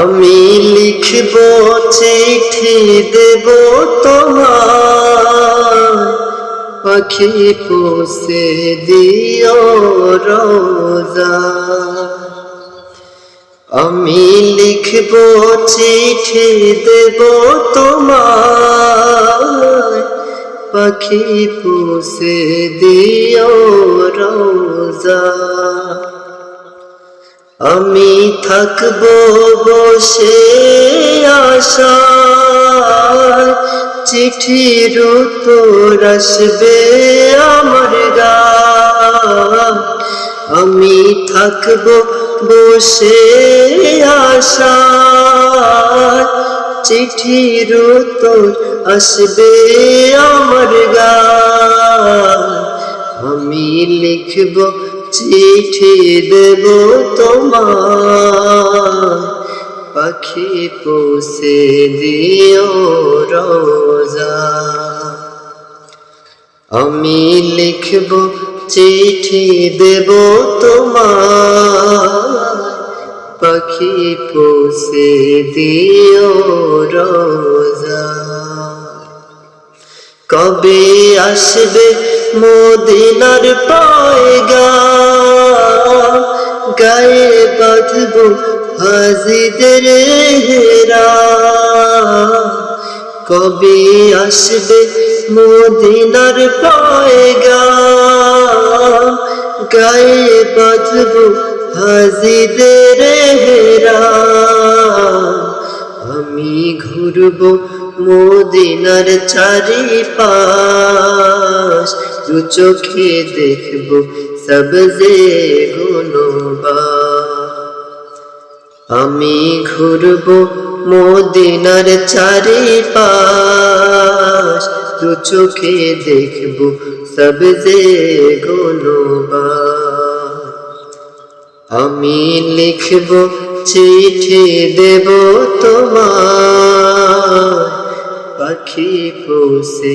আমি লিখব চিঠি দেব তোমার পাখি পোষে দিও রোজা। আমি লিখব চিঠি দেব তোমার পাখি পোষে দিও রোজা। আমি থাকব বসে আশা চিঠির উত্তর আসবে আমার গা আমি থাকব বসে আশা চিঠির উত্তর আসবে আমার গা আমি লিখব চিঠি দেব তোমার পাখি পোষে দিও রোজা। আমি লিখব চিঠি দেব তোমার পাখি পোষে দিও রোজা। কবে আসবে মদিনার পায়গা। গায়ে বাঁধব হাজিদের হেরা। কবে আসবে মদিনার পায়গা? গায়ে বাঁধব হাজিদের হেরা। আমি ঘুরব মদিনার চারি পাশ দু চোখে দেখব সবজে গুনবা আমি ঘুরব মদিনার চারি পাশ দু চোখে দেখব সবজে গুনবা আমি লিখব, চিঠি দেব তোমার পাখি পোষে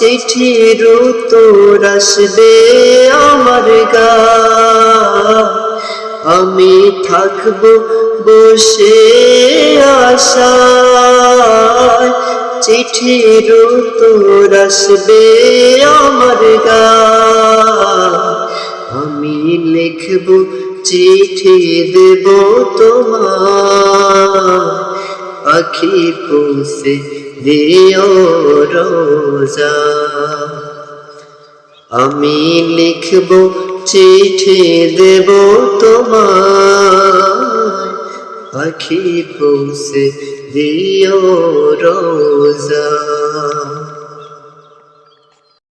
চিঠির উত্তর আসবে আমার গা। আমি থাকব বসে আশায়। চিঠির উত্তর আসবে আমার গা। আমি লিখব চিঠি দেব তোমার আখি পুষে দিও রোজা। আমি লিখব চিঠি দেব তোমার আখি পৌঁছে দিও রোজা।